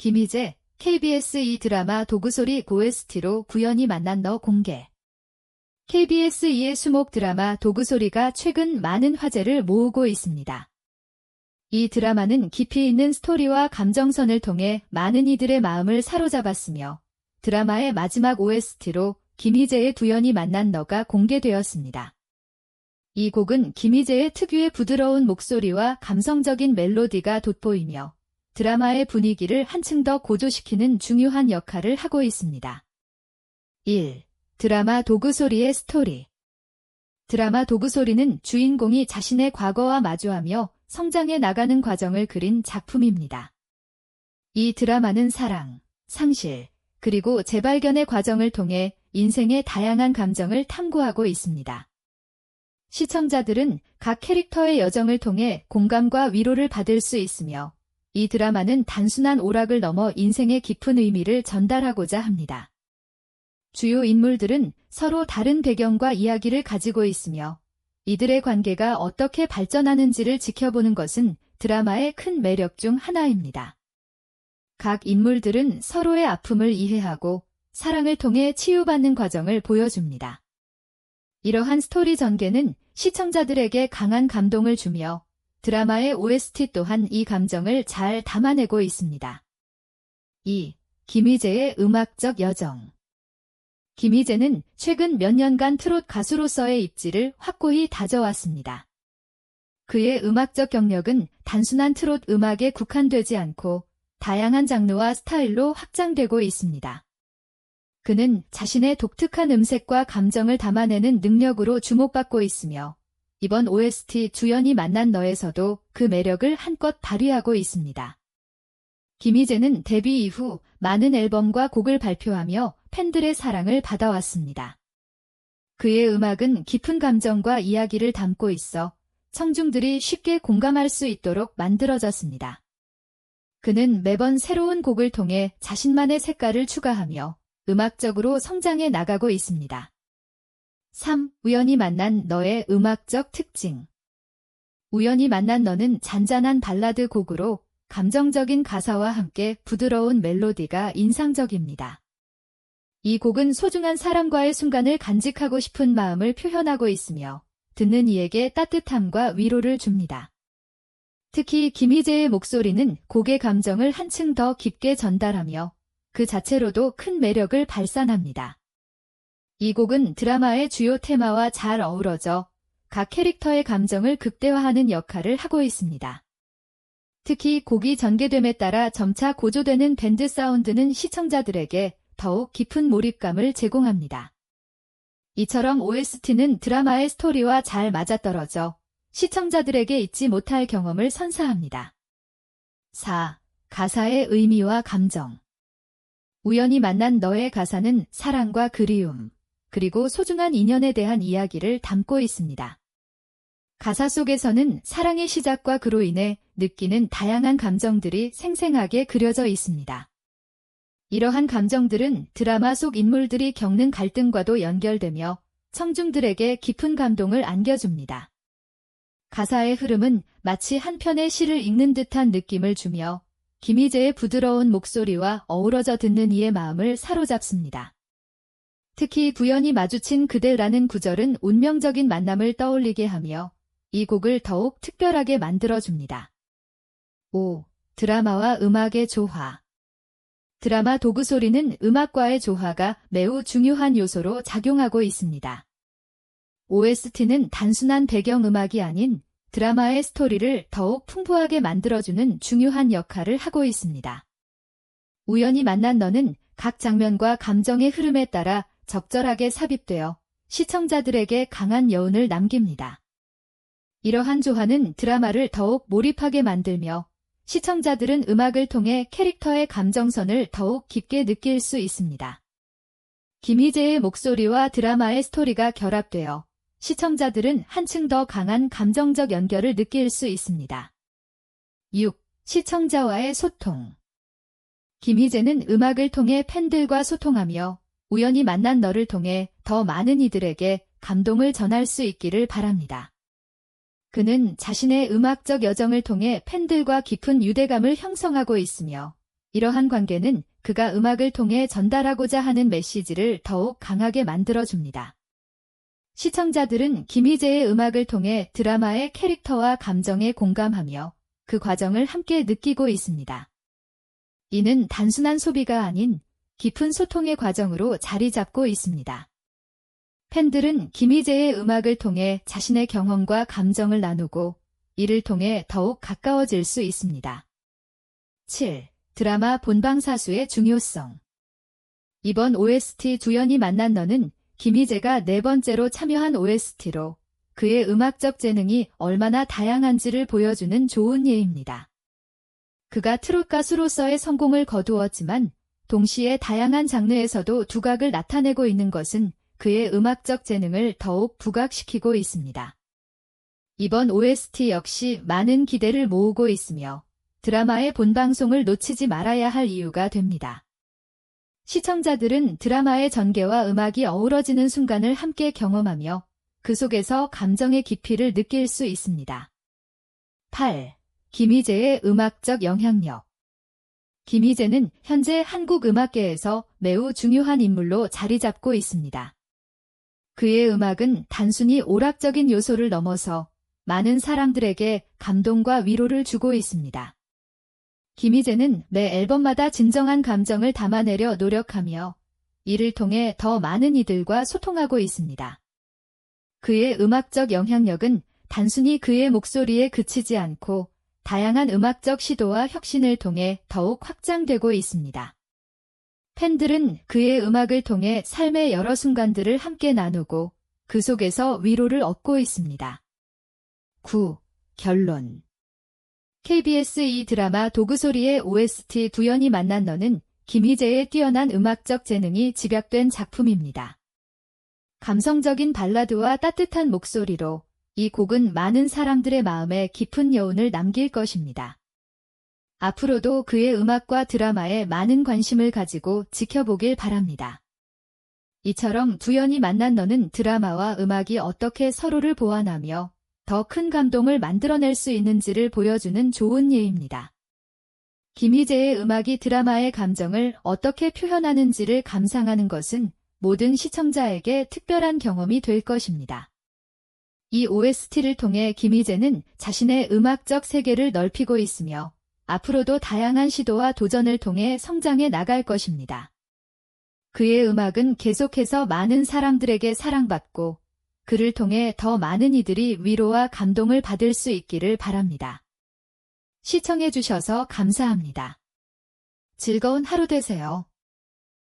김희재, KBS 이 드라마 도구소리 고에스티로 구연이 만난 너 공개. KBS 2의 수목 드라마 도구소리가 최근 많은 화제를 모으고 있습니다. 이 드라마는 깊이 있는 스토리와 감정선을 통해 많은 이들의 마음을 사로잡았으며 드라마의 마지막 OST로 김희재의 두연이 만난 너가 공개되었습니다. 이 곡은 김희재의 특유의 부드러운 목소리와 감성적인 멜로디가 돋보이며 드라마의 분위기를 한층 더 고조시키는 중요한 역할을 하고 있습니다. 1. 드라마 도구소리의 스토리 드라마 도구소리는 주인공이 자신의 과거와 마주하며 성장해 나가는 과정을 그린 작품입니다. 이 드라마는 사랑, 상실, 그리고 재발견의 과정을 통해 인생의 다양한 감정을 탐구하고 있습니다. 시청자들은 각 캐릭터의 여정을 통해 공감과 위로를 받을 수 있으며 이 드라마는 단순한 오락을 넘어 인생의 깊은 의미를 전달하고자 합니다. 주요 인물들은 서로 다른 배경과 이야기를 가지고 있으며 이들의 관계가 어떻게 발전하는지를 지켜보는 것은 드라마의 큰 매력 중 하나입니다. 각 인물들은 서로의 아픔을 이해하고 사랑을 통해 치유받는 과정을 보여줍니다. 이러한 스토리 전개는 시청자들에게 강한 감동을 주며 드라마의 OST 또한 이 감정을 잘 담아내고 있습니다. 2. 김희재의 음악적 여정 김희재는 최근 몇 년간 트롯 가수로서의 입지를 확고히 다져왔습니다. 그의 음악적 경력은 단순한 트롯 음악에 국한되지 않고 다양한 장르와 스타일로 확장되고 있습니다. 그는 자신의 독특한 음색과 감정을 담아내는 능력으로 주목받고 있으며 이번 OST 주연이 만난 너에서도 그 매력을 한껏 발휘하고 있습니다. 김희재는 데뷔 이후 많은 앨범과 곡을 발표하며 팬들의 사랑을 받아왔습니다. 그의 음악은 깊은 감정과 이야기를 담고 있어 청중들이 쉽게 공감할 수 있도록 만들어졌습니다. 그는 매번 새로운 곡을 통해 자신만의 색깔을 추가하며 음악적으로 성장해 나가고 있습니다. 3. 우연히 만난 너의 음악적 특징. 우연히 만난 너는 잔잔한 발라드 곡으로 감정적인 가사와 함께 부드러운 멜로디가 인상적입니다. 이 곡은 소중한 사람과의 순간을 간직하고 싶은 마음을 표현하고 있으며 듣는 이에게 따뜻함과 위로를 줍니다. 특히 김희재의 목소리는 곡의 감정을 한층 더 깊게 전달하며 그 자체로도 큰 매력을 발산합니다. 이 곡은 드라마의 주요 테마와 잘 어우러져 각 캐릭터의 감정을 극대화하는 역할을 하고 있습니다. 특히 곡이 전개됨에 따라 점차 고조되는 밴드 사운드는 시청자들에게 더욱 깊은 몰입감을 제공합니다. 이처럼 OST는 드라마의 스토리와 잘 맞아떨어져 시청자들에게 잊지 못할 경험을 선사합니다. 4. 가사의 의미와 감정 우연히 만난 너의 가사는 사랑과 그리움, 그리고 소중한 인연에 대한 이야기를 담고 있습니다. 가사 속에서는 사랑의 시작과 그로 인해 느끼는 다양한 감정들이 생생하게 그려져 있습니다. 이러한 감정들은 드라마 속 인물들이 겪는 갈등과도 연결되며 청중들에게 깊은 감동을 안겨줍니다. 가사의 흐름은 마치 한 편의 시를 읽는 듯한 느낌을 주며 김희재의 부드러운 목소리와 어우러져 듣는 이의 마음을 사로잡습니다. 특히 부연이 마주친 그대라는 구절은 운명적인 만남을 떠올리게 하며 이 곡을 더욱 특별하게 만들어줍니다. 5. 드라마와 음악의 조화 드라마 도구 소리는 음악과의 조화가 매우 중요한 요소로 작용하고 있습니다. OST는 단순한 배경음악이 아닌 드라마의 스토리를 더욱 풍부하게 만들어주는 중요한 역할을 하고 있습니다. 우연히 만난 너는 각 장면과 감정의 흐름에 따라 적절하게 삽입되어 시청자들에게 강한 여운을 남깁니다. 이러한 조화는 드라마를 더욱 몰입하게 만들며 시청자들은 음악을 통해 캐릭터의 감정선을 더욱 깊게 느낄 수 있습니다. 김희재의 목소리와 드라마의 스토리가 결합되어 시청자들은 한층 더 강한 감정적 연결을 느낄 수 있습니다. 6. 시청자와의 소통 김희재는 음악을 통해 팬들과 소통하며 우연히 만난 너를 통해 더 많은 이들에게 감동을 전할 수 있기를 바랍니다. 그는 자신의 음악적 여정을 통해 팬들과 깊은 유대감을 형성하고 있으며 이러한 관계는 그가 음악을 통해 전달하고자 하는 메시지를 더욱 강하게 만들어줍니다. 시청자들은 김희재의 음악을 통해 드라마의 캐릭터와 감정에 공감하며 그 과정을 함께 느끼고 있습니다. 이는 단순한 소비가 아닌 깊은 소통의 과정으로 자리 잡고 있습니다. 팬들은 김희재의 음악을 통해 자신의 경험과 감정을 나누고 이를 통해 더욱 가까워질 수 있습니다. 7. 드라마 본방사수의 중요성 이번 OST 주연이 만난 너는 김희재가 네 번째로 참여한 OST로 그의 음악적 재능이 얼마나 다양한지를 보여주는 좋은 예입니다. 그가 트롯 가수로서의 성공을 거두었지만 동시에 다양한 장르에서도 두각을 나타내고 있는 것은 그의 음악적 재능을 더욱 부각시키고 있습니다. 이번 OST 역시 많은 기대를 모으고 있으며 드라마의 본방송을 놓치지 말아야 할 이유가 됩니다. 시청자들은 드라마의 전개와 음악이 어우러지는 순간을 함께 경험하며 그 속에서 감정의 깊이를 느낄 수 있습니다. 8. 김희재의 음악적 영향력 김희재는 현재 한국 음악계에서 매우 중요한 인물로 자리 잡고 있습니다. 그의 음악은 단순히 오락적인 요소를 넘어서 많은 사람들에게 감동과 위로를 주고 있습니다. 김희재는 매 앨범마다 진정한 감정을 담아내려 노력하며 이를 통해 더 많은 이들과 소통하고 있습니다. 그의 음악적 영향력은 단순히 그의 목소리에 그치지 않고 다양한 음악적 시도와 혁신을 통해 더욱 확장되고 있습니다. 팬들은 그의 음악을 통해 삶의 여러 순간들을 함께 나누고 그 속에서 위로를 얻고 있습니다. 9. 결론 KBS 이 드라마 도구소리의 OST 두연이 만난 너는 김희재의 뛰어난 음악적 재능이 집약된 작품입니다. 감성적인 발라드와 따뜻한 목소리로 이 곡은 많은 사람들의 마음에 깊은 여운을 남길 것입니다. 앞으로도 그의 음악과 드라마에 많은 관심을 가지고 지켜보길 바랍니다. 이처럼 두연이 만난 너는 드라마와 음악이 어떻게 서로를 보완하며 더 큰 감동을 만들어낼 수 있는지를 보여주는 좋은 예입니다. 김희재의 음악이 드라마의 감정을 어떻게 표현하는지를 감상하는 것은 모든 시청자에게 특별한 경험이 될 것입니다. 이 OST를 통해 김희재는 자신의 음악적 세계를 넓히고 있으며 앞으로도 다양한 시도와 도전을 통해 성장해 나갈 것입니다. 그의 음악은 계속해서 많은 사람들에게 사랑받고 그를 통해 더 많은 이들이 위로와 감동을 받을 수 있기를 바랍니다. 시청해주셔서 감사합니다. 즐거운 하루 되세요.